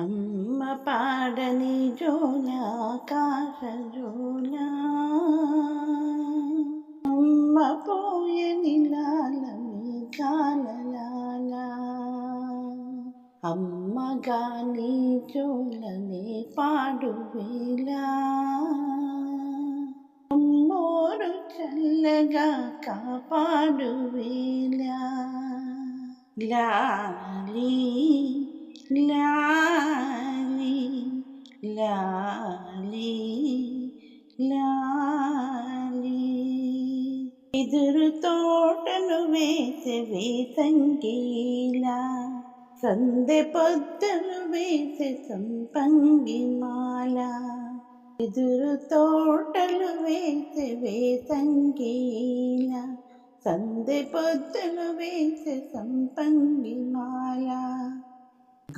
അമ്മ പാടനി ജോല കാശോല അമ്മ പോയ നിലാലമി കാലലാല അമ്മ ഗാനി ജോലനെ പാടുവേല. അമ്മോരു ചല്ലക കാപ്പാടുവേല. ലാലി ലാലി ലാലി ലാലി ಎದುರು ತೋಟನು ವೇಸವೆ ಸಂಗೀಲ ಸಂದೆ ಪೊದ್ದನು ವೇಸೆ ಸಂಪಂಗಿ ಮಾಲ ಎದುರು ತೋಟಲು ವೇಸವೆ ಸಂಗೀಲ ಸಂದೆ ಪೊದ್ದನು ವೇಸೆ ಸಂಪಂಗಿ ಮಾಲಾ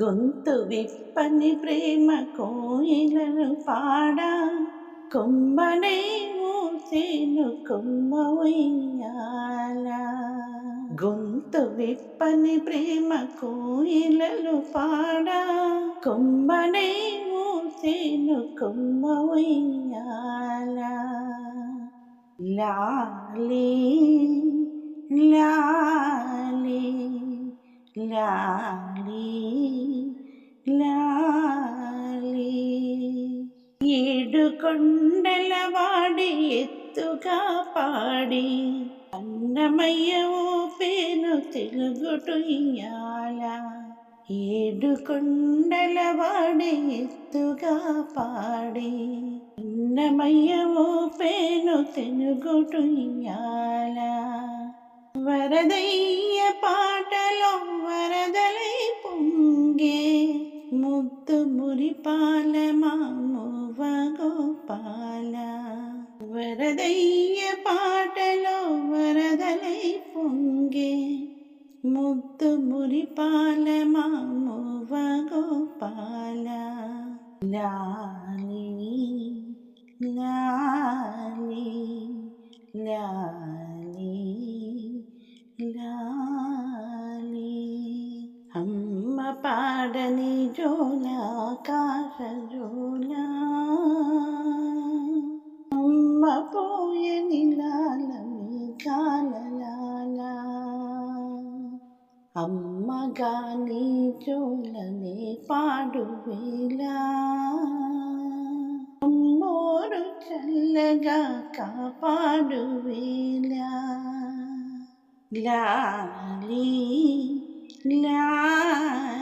గొంతు విప్పని ప్రేమ కోయిలను పాడ. కొమ్మనే మూసేను కొమ్మ ఉయ్యాల. గొంతు విప్పని ప్రేమ కోయిలలు పాడ. కొమ్మనే మూసేను కొమ్మ ఉయ్యాల. లాలీ లాలీ. ലാലി ലാലി. ഏടുകൊണ്ടലവാടി എത്തുക പാടി. അന്നമയ്യവോ പേനു തെലുകുട്ടു ഇയാല ഏടുകൊണ്ടലവാടി എത്തുക പാടി. അന്നമയ്യവോ പേനു തെലുകുട്ടു ഇയാല വരദയ്യ പാട്ടലോ ముద్దు మురిపాల మామోవగోపాల వరదయ్య పాటలో వరదలై పొంగే ముద్దు మురిపాల మామోవగోపాల లాలి లాలి లాలి પાડની જોલા કાશ જોલા અમ્મ પોય નિલાલમી કાલલાલા અમ્મ ગાની જોલને પાડુવેલા અમ્મોરુ ચલ્લગા કાપાડુવેલા લાલી ലാ